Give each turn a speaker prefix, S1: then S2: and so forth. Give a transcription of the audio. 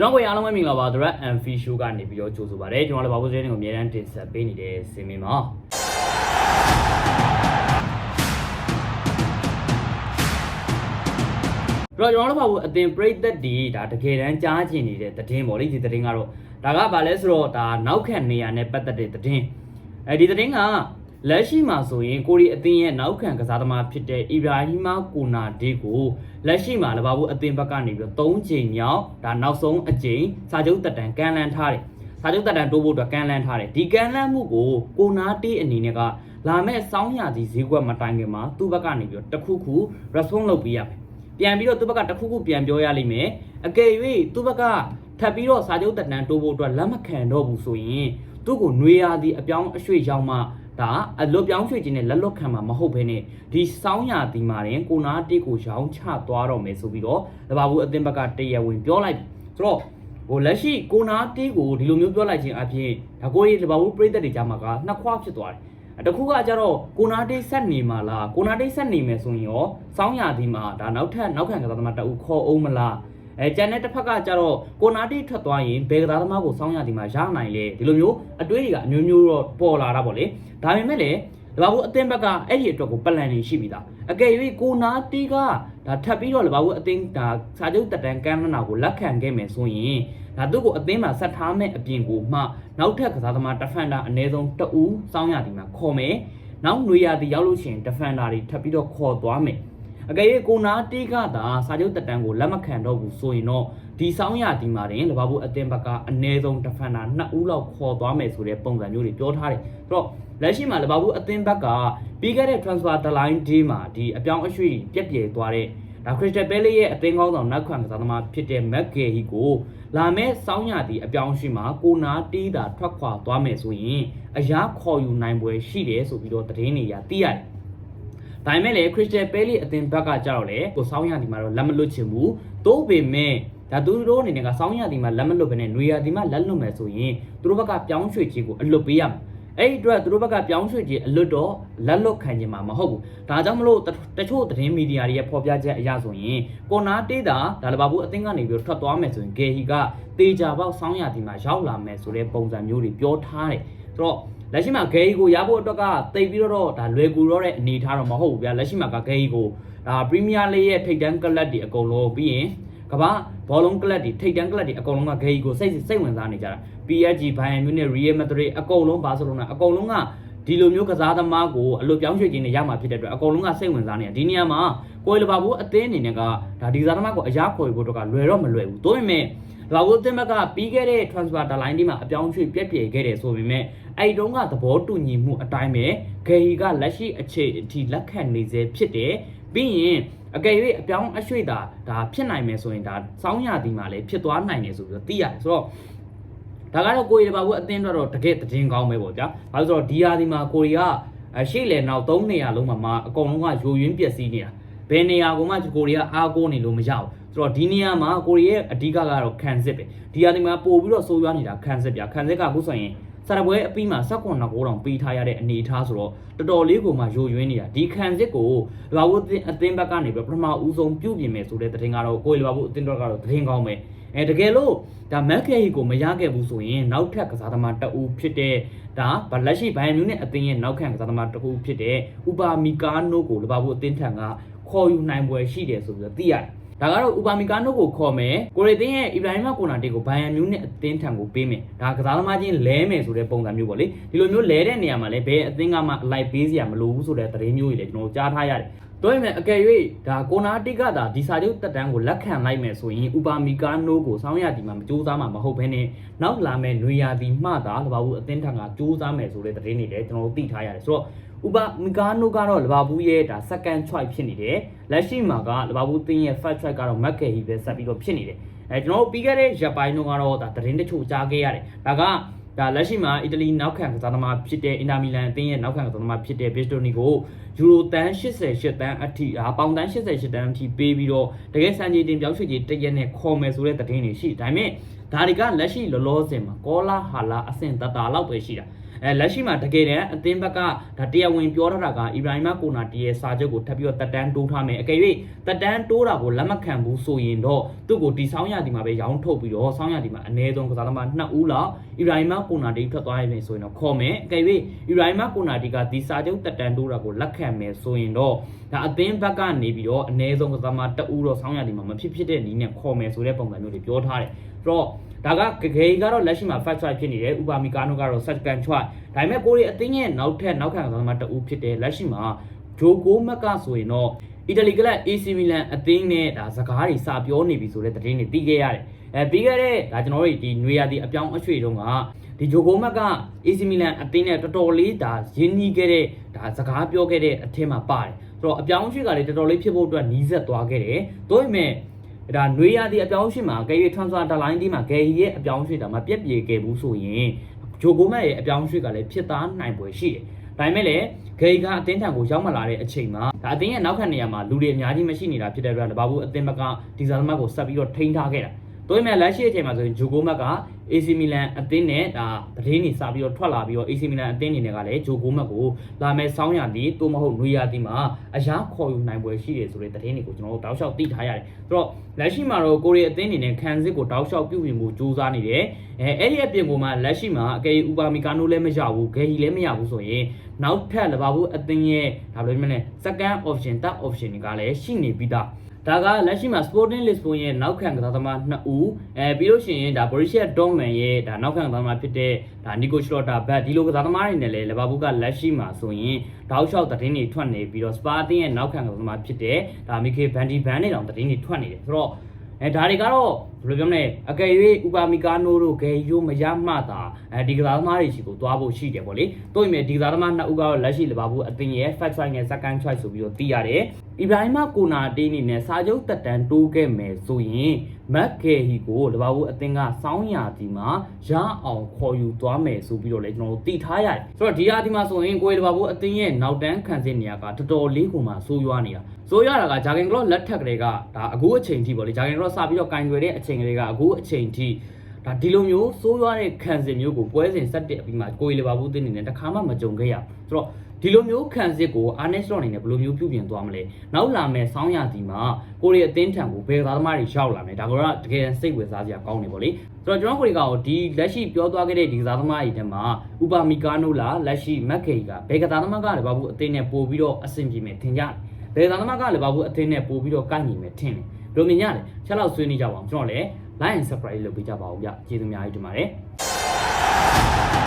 S1: ကျွန်တော်ကိုအားလုံးပဲမင်္ဂလာပါ The Red and Fish Show ကနေပြီးတော့ကြိုဆိုပါရစေကျွန်တော်လည်းဘာလို့စင်းတွေကိုအများအားတင်ဆက်ပေးနေတဲ့စင်မင်းပါတော့ကျွန်တော်တို့ဘာလို့အတင်ပြိသက်ဒီဒါတကယ်တမ်းကြားချင်နေတဲ့သတင်းပေါ့လေဒီသတင်းကတော့ဒါကဘာလဲဆိုတော့ဒါနောက်ခံနေရနဲ့ပတ်သက်တဲ့သတင်းအဲဒီသတင်းက လက်ရှိမှာဆိုရင်ကိုရီအသင်းရဲ့နောက်ခံကစားသမားဖြစ်တဲ့အီဘရာဟီမာကိုနာဒေကိုလက်ရှိမှာလဘာဘူးအသင်းဘက်ကနေပြီးတော့၃ချိန်မြောက်ဒါနောက်ဆုံးအကြိမ်စာချုပ်တက်တန်ကန်လန်ထားတယ်စာချုပ်တက်တန်တိုးဖို့အတွက်ကန်လန်ထားတယ်ဒီကန်လန်မှုကိုကိုနာတေးအနေနဲ့ကလာမဲ့စောင်းရသည်ဈေးကွက်မတိုင်ခင်မှာသူ့ဘက်ကနေပြီးတော့တစ်ခုခု response လုပ်ပေးရမယ်ပြန်ပြီးတော့သူ့ဘက်ကတစ်ခုခုပြန်ပြောရလိမ့်မယ်အကယ်၍သူ့ဘက်ကထပ်ပြီးတော့စာချုပ်တက်တန်တိုးဖို့အတွက်လက်မခံတော့ဘူးဆိုရင်သူ့ကိုຫນွေရသည်အပြောင်းအရွှေ့ရောက်မှ ဒါအလွတ်ပြောင်းရွှေ့ခြင်းနဲ့လက်လွတ်ခံမှာမဟုတ်ဘဲနဲ့ဒီစောင်းရသည်မှာရင်ကိုနာတစ်ကိုရောင်းချသွားတော့မယ်ဆိုပြီးတော့လဘာဘူးအသင်းဘက်ကတရားဝင်ပြောလိုက်ပြီဆိုတော့ဟိုလက်ရှိကိုနာတေးကိုဒီလိုမျိုးပြောလိုက်ခြင်းအပြင်ဒါကိုရီလဘာဘူးပြိသက်တွေကြားမှာကနှစ်ခွဖြစ်သွားတယ်တခုကကြတော့ကိုနာတေးဆက်နေမှာလားကိုနာတေးဆက်နေမယ်ဆိုရင်ရောစောင်းရသည်မှာဒါနောက်ထပ်နောက်ခံကစားသမားတအုပ်ခေါ်အောင်မလား အဲကျန်တဲ့တစ်ဖက်ကကြတော့ကိုနာတီထွက်သွားရင်ဘယ်ကစားသမားကိုစောင်းရဒီမှာရနိုင်လေဒီလိုမျိုးအတွေးတွေကအမျိုးမျိုးတော့ပေါ်လာတာပေါ့လေဒါပေမဲ့လည်းလဘာဘူးအသင်းဘက်ကအဲ့ဒီအတွက်ကိုပလန်နေရှိပြီသားအကယ်၍ကိုနာတီကဒါထပ်ပြီးတော့လဘာဘူးအသင်းဒါစာချုပ်တက်တန်ကမ်းနာကိုလက်ခံခဲ့မယ်ဆိုရင်ဒါသူ့ကိုအသင်းမှာဆက်ထားမဲ့အပြင်ကိုမှနောက်ထပ်ကစားသမားဒဖန်တာအနည်းဆုံးတအူးစောင်းရဒီမှာခေါ်မယ်နောက်ຫນွေရသည်ရောက်လို့ရှိရင်ဒဖန်တာတွေထပ်ပြီးတော့ခေါ်သွားမယ် အကယ်၍ကိုနာတေးကသာစာချုပ်တက်တန်းကိုလက်မခံတော့ဘူးဆိုရင်တော့ဒီဆောင်ရဒီမှာတင်လဘာဘူးအတင်ဘက်ကအနည်းဆုံးဒဖန်တာ2ဦးလောက်ခေါ်သွားမယ်ဆိုတဲ့ပုံစံမျိုးတွေပြောထားတယ်။ဆိုတော့လက်ရှိမှာလဘာဘူးအတင်ဘက်ကပြီးခဲ့တဲ့ transfer deadline day မှာဒီအပြောင်းအရွှေ့ပြက်ပြယ်သွားတဲ့ဒါ Crystal Palace ရဲ့အသင်းကောင်းဆောင်နောက်ခံကစားသမားဖြစ်တဲ့ McGahey ကိုလာမဲ့စောင်းရသည့်အပြောင်းအရွှေ့မှာကိုနာတီးတာထွက်ခွာသွားမယ်ဆိုရင်အရာခေါ်ယူနိုင်ပွဲရှိတယ်ဆိုပြီးတော့သတင်းတွေရသိရတယ်။ ဒါပေမဲ့လည်း Crystal Palace အသင်းဘက်ကကြတော့လေကိုစောင်းရဒီမှာတော့လက်မလွတ်ချင်ဘူးသို့ပေမဲ့ဒါသူတို့အနေနဲ့ကစောင်းရဒီမှာလက်မလွတ်ဘဲနဲ့ຫນွေရဒီမှာလက်လွတ်မယ်ဆိုရင်သူတို့ဘက်ကပြောင်းရွှေ့ခြင်းကိုအလွတ်ပေးရမယ်အဲ့ဒီအတွက်သူတို့ဘက်ကပြောင်းရွှေ့ခြင်းအလွတ်တော့လက်လွတ်ခံခြင်းမှာမဟုတ်ဘူးဒါကြောင့်မလို့တချို့သတင်းမီဒီယာတွေရဲ့ဖော်ပြချက်အရဆိုရင်ကိုနာတေးတာဒါလဘာဘူးအသင်းကနေပြီးထွက်သွားမယ်ဆိုရင်ဂေဟီကတေချာပေါက်စောင်းရဒီမှာရောက်လာမယ်ဆိုတဲ့ပုံစံမျိုးတွေပြောထားတယ်ဆိုတော့ လက်ရှိမှာဂေဂျီကိုရဖို့အတွက်ကတိတ်ပြီးတော့ဒါလွယ်ကူတော့တဲ့အနေအထားတော့မဟုတ်ဘူးဗျာလက်ရှိမှာကဂေဂျီကိုဒါပရီးမီးယားလိရဲ့ထိပ်တန်းကလပ်တွေအကုန်လုံးပြီးရင်ကမ္ဘာဘောလုံးကလပ်တွေထိပ်တန်းကလပ်တွေအကုန်လုံးကဂေဂျီကိုစိတ်စိတ်ဝင်စားနေကြတာ PSG ဘိုင်ယန်မြူနစ်ရီယယ်မက်ဒရစ်အကုန်လုံးဘာလို့လဲအကုန်လုံးကဒီလိုမျိုးကစားသမားကိုအလိုပြောင်းရွှေ့ခြင်းနဲ့ရမှာဖြစ်တဲ့အတွက်အကုန်လုံးကစိတ်ဝင်စားနေတာဒီနေရာမှာကိုယ်လဘာဘူးအသင်းအနေနဲ့ကဒါဒီကစားသမားကိုအရာခေါ်ဖို့တော့ကလွယ်တော့မလွယ်ဘူးဒါပေမဲ့ဘာ လို့အသင်းဘက်ကပြီးခဲ့တဲ့ transfer deadline ဒီမှာအပြောင်းရွှေ့ပြက်ပြယ်ခဲ့တယ်ဆိုပေမဲ့အဲ့တုန်းကသဘောတူညီမှုအတိုင်းပဲဂေဟီကလက်ရှိအခြေအထိလက်ခံနေစေဖြစ်တယ်ပြီးရင်အကယ်၍အပြောင်းအရွှေ့တာဒါဖြစ်နိုင်မယ်ဆိုရင်ဒါစောင်းရသည်မှာလည်းဖြစ်သွားနိုင်တယ်ဆိုပြီးတော့သိရတယ်ဆိုတော့ဒါကတော့ကိုရီဘာဘူးအသင်းတော့တကယ်တည်င်းကောင်းပဲပေါ့ဗျာဘာလို့ဆိုတော့ဒီဟာဒီမှာကိုရီကအရှိလေနောက်၃နေရာလုံးမှာမှာအကုန်လုံးကယိုယွင်းပျက်စီးနေတာဘယ်နေရာကမှကိုရီကအားကိုးနေလို့မရဘူး ဆိုတော့ဒီနေရာမှာကိုရီရဲ့အဓိကကတော့ခံစစ်ပဲဒီဟာဒီမှာပို့ပြီးတော့ဆိုးရွားနေတာခံစစ်ဗျာခံစစ်ကအခုဆိုရင်စာရပွဲအပြီးမှာစက်ကွန်နောက်ကိုတောင်ပေးထားရတဲ့အနေအထားဆိုတော့တော်တော်လေးကိုမှယိုယွင်းနေတာဒီခံစစ်ကိုလာဘူးအသင်းဘက်ကနေပြီးပထမဦးဆုံးပြုတ်ပြင်မယ်ဆိုတဲ့သတင်းကတော့ကိုယ်လာဘူးအသင်းတော်ကတော့သတင်းကောင်းပဲအဲတကယ်လို့ဒါမက်ခဲဟီကိုမရခဲ့ဘူးဆိုရင်နောက်ထပ်ကစားသမားတအူဖြစ်တဲ့ဒါဗလက်ရှိဘိုင်မြူးနဲ့အသင်းရဲ့နောက်ခံကစားသမားတအူဖြစ်တဲ့ဥပါမီကာနိုကိုလဘာဘူးအသင်းထံကခေါ်ယူနိုင်ပွဲရှိတယ်ဆိုပြီးတော့သိရတယ် ဒါကတော့ဥပါမီကာနိုကိုခေါ်မယ်ကိုရီတင်းရဲ့အီဗရာဟီမာကိုနာတေကိုဘိုင်ယန်မြူးနဲ့အသင်းထံကိုပေးမယ်ဒါကစားသမားချင်းလဲမယ်ဆိုတဲ့ပုံစံမျိုးပေါ့လေဒီလိုမျိုးလဲတဲ့နေရာမှာလည်းဘယ်အသင်းကမှအလိုက်ပေးစရာမလိုဘူးဆိုတဲ့သတင်းမျိုးတွေလည်းကျွန်တော်ကြားထားရတယ် တို့ရင်အကယ်၍ဒါကိုနာတိကသာဒီစာချုပ်တက်တန်းကိုလက်ခံလိုက်မယ်ဆိုရင်ဥပါမီကာနိုကိုစောင်းရတီမှာမကြိုးစားမှာမဟုတ်ဘဲနဲ့နောက်လာမဲ့ຫນွေရာတီမှသာလဘာဘူးအသင်းထံကကြိုးစားမယ်ဆိုတဲ့သတင်းတွေလည်းကျွန်တော်တို့သိထားရတယ်ဆိုတော့ဥပမီကာနိုကတော့လဘာဘူးရဲ့ဒါ second choice ဖြစ်နေတယ်လက်ရှိမှာကလဘာဘူးတင်းရဲ့ first choice ကတော့မက်ကယ်ဟီပဲဆက်ပြီးတော့ဖြစ်နေတယ်အဲကျွန်တော်တို့ပြီးခဲ့တဲ့ရက်ပိုင်းတော့ကတော့ဒါသတင်းတချို့ကြားခဲ့ရတယ်ဒါက ဒါလက်ရှိမှာအီတလီနောက်ခံကစားသမားဖြစ်တဲ့အင်တာမီလန်အသင်းရဲ့နောက်ခံကစားသမားဖြစ်တဲ့ဘစ်တိုနီကိုယူရိုတန်88တန်းအထိဟာပေါင်တန်း88တန်းအထိပေးပြီးတော့တကယ်စံကြေးတင်ပြောင်းရွှေ့ကြေးတရက်နဲ့ခေါ်မယ်ဆိုတဲ့သတင်းတွေရှိဒါပေမဲ့ဒါတွေကလက်ရှိလောလောဆယ်မှာကောလာဟာလာအဆင့်တတာလောက်ပဲရှိတာ အဲလက်ရှိမှာတကယ်တမ်းအသင်းဘက်ကဒါတရားဝင်ပြောထားတာကအီဘရာဟီမာကိုနာတီရဲ့စာချုပ်ကိုထပ်ပြီးတော့တက်တန်းတိုးထားမယ်အကယ်၍တက်တန်းတိုးတာကိုလက်မခံဘူးဆိုရင်တော့သူ့ကိုဒီဆောင်းရဒီမှာပဲရောင်းထုတ်ပြီးတော့ဆောင်းရဒီမှာအနည်းဆုံးကစားသမား2ဦးလောက်အီဘရာဟီမာကိုနာတီထွက်သွားရမယ်ဆိုရင်တော့ခေါ်မယ်အကယ်၍အီဘရာဟီမာကိုနာတီကဒီစာချုပ်တက်တန်းတိုးတာကိုလက်ခံမယ်ဆိုရင်တော့ဒါအသင်းဘက်ကနေပြီးတော့အနည်းဆုံးကစားသမား2ဦးတော့ဆောင်းရဒီမှာမဖြစ်ဖြစ်တဲ့နည်းနဲ့ခေါ်မယ်ဆိုတဲ့ပုံစံမျိုးတွေပြောထားတယ်ဆိုတော့ဒါကဂဂေကတော့လက်ရှိမှာ fast track ဖြစ်နေတယ်ဥပါမီကာနိုကတော့ second track ဒါပေမဲ့ကိုရီအသင်းရဲ့နောက်ထပ်နောက်ခံကစားသမားတအူးဖြစ်တယ်လက်ရှိမှာဂျိုကိုမက်ကဆိုရင်တော့အီတလီကလပ် AC Milan အသင်းနဲ့ဒါစကားတွေစာပြောနေပြီဆိုတဲ့သတင်းတွေသိခဲ့ရတယ်အဲပြီးခဲ့တဲ့ဒါကျွန်တော်တို့ဒီနွေရာသီအပြောင်းအရွှေ့တုန်းကဒီဂျိုကိုမက်က AC Milan အသင်းနဲ့တော်တော်လေးဒါရင်းနှီးခဲ့တဲ့ဒါစကားပြောခဲ့တဲ့အထက်မှာပါတယ်ဆိုတော့အပြောင်းအရွှေ့ကလည်းတော်တော်လေးဖြစ်ဖို့အတွက်နီးစပ်သွားခဲ့တယ်ဒါပေမဲ့ ဒါနွေရသည့်အပြောင်းအရွှေ့မှာဂယ်ရီ transfer deadline ဒီမှာဂယ်ရီရဲ့အပြောင်းအရွှေ့ဒါမှပြက်ပြေခဲ့ဘူးဆိုရင်ဂျိုကိုမက်ရဲ့အပြောင်းအရွှေ့ကလည်းဖြစ်သားနိုင်ပွဲရှိတယ်။ဒါပေမဲ့လည်းဂယ်ရီကအသင်းထံကိုရောက်မလာတဲ့အချိန်မှာဒါအသင်းရဲ့နောက်ခံနေရာမှာလူတွေအများကြီးမရှိနေတာဖြစ်တဲ့အတွက်လဘာဘူးအသင်းဘက်ကဒီဇာသမားကိုဆက်ပြီးတော့ထိန်းထားခဲ့တာ။ဒါပေမဲ့လက်ရှိအချိန်မှာဆိုရင်ဂျိုကိုမက်က AC Milan အသင်းနဲ့ဒါသတင်းတွေစပြီးတော့ထွက်လာပြီးတော့ AC Milan အသင်းအနေနဲ့ကလည်းဂျိုကိုမက်ကိုလာမဲ့ဆောင်းရသည်တိုးမဟုတ်နွေရသည်မှာအရာခေါ်ယူနိုင်ပွဲရှိတယ်ဆိုတဲ့သတင်းတွေကိုကျွန်တော်တို့တောက်လျှောက်သိထားရတယ်။ဆိုတော့လက်ရှိမှာတော့ကိုရီအသင်းအနေနဲ့ခံစစ်ကိုတောက်လျှောက်ပြုပြင်ဖို့ကြိုးစားနေတယ်။အဲအဲ့ဒီအပြင်ကမှလက်ရှိမှာအကယ်ဥပါမီကာနိုလည်းမရဘူးဂယ်ဟီလည်းမရဘူးဆိုရင်နောက်ထပ်လဘာဘူးအသင်းရဲ့ဒါဘယ်လိုမျိုးလဲ second option third option တွေကလည်းရှိနေပြီးသား။ ဒါကလက်ရှိမှာ Sporting Lisbon ရဲ့နောက်ခံကစားသမား2ဦးအဲပြီးလို့ရှိရင်ဒါ Borussia Dortmund ရဲ့ဒါနောက်ခံကစားသမားဖြစ်တဲ့ဒါ Nico Schlotterbeck ဒီလိုကစားသမားတွေနဲ့လည်းလီဗာပူးကလက်ရှိမှာဆိုရင်တောက်လျှောက်သတင်းတွေထွက်နေပြီးတော့ Spa အသင်းရဲ့နောက်ခံကစားသမားဖြစ်တဲ့ဒါ Mikel Van de Ven နဲ့တောင်သတင်းတွေထွက်နေတယ်ဆိုတော့ အဲဒါတွေကတော့ဘယ်လိုပြောမလဲအကယ်၍ဥပါမီကာနိုတို့ဂယ်ယိုမရမှတာအဲဒီကစားသမားတွေရှိကိုသွားဖို့ရှိတယ်ပေါ့လေတို့ရင်ဒီကစားသမားနှစ်ဦးကတော့လက်ရှိလီဗာပူးအသင်းရဲ့ first choice နဲ့ second choice ဆိုပြီးတော့သိရတယ်အီဘရာဟီမာကိုနာတေးအနေနဲ့စာချုပ်တက်တန်းတိုးခဲ့မယ်ဆိုရင် မက်ဂယ်ဟီကိုလီဗာပူးအသင်းကစောင်းရာဒီမှာရအောင်ခေါ်ယူသွားမယ်ဆိုပြီးတော့လည်းကျွန်တော်တို့သိထားရတယ်ဆိုတော့ဒီဟာဒီမှာဆိုရင်ကိုယ်လီဗာပူးအသင်းရဲ့နောက်တန်းခံစစ်နေရာကတော်တော်လေးကိုမှဆိုးရွားနေတာဆိုးရွားတာကဂျာဂင်ကလော့လက်ထက်ကလေးကဒါအခုအချိန်ထိပေါ့လေဂျာဂင်ကလော့စပြီးတော့ကင်တွယ်တဲ့အချိန်ကလေးကအခုအချိန်ထိ ဒါဒီလိုမျိုးစိုးရွားတဲ့ခံစစ်မျိုးကိုပွဲစဉ်ဆက်တက်ပြီးမှကိုယ်လီဗာပူးတင်းနေနဲ့တခါမှမကြုံခဲ့ရဘူးဆိုတော့ဒီလိုမျိုးခံစစ်ကိုအာနက်စလော့အနေနဲ့ဘယ်လိုမျိုးပြုပြင်သွားမလဲနောက်လာမဲ့ဆောင်းရသည်မှာကိုရီအသင်းထံကိုဘယ်သားသမားတွေရောက်လာမလဲဒါကတော့တကယ်စိတ်ဝင်စားစရာကောင်းနေပေါ့လေဆိုတော့ကျွန်တော်ကိုရီကတော့ဒီလက်ရှိပြောသွားခဲ့တဲ့ဒီကစားသမားတွေထဲမှာဥပါမီကာနိုလာလက်ရှိမက်ခေကဘယ်ကစားသမားကလီဗာပူးအသင်းနဲ့ပို့ပြီးတော့အဆင်ပြေမယ်ထင်ကြတယ်ဘယ်ကစားသမားကလီဗာပူးအသင်းနဲ့ပို့ပြီးတော့ကိုက်ညီမယ်ထင်တယ်ဘယ်လိုမြင်ကြလဲချက်လောက်ဆွေးနွေးကြပါအောင်ကျွန်တော်လည်း like and subscribe လုပ်ပေးကြပါဦးဗျကျေးဇူးအများကြီးတင်ပါတယ်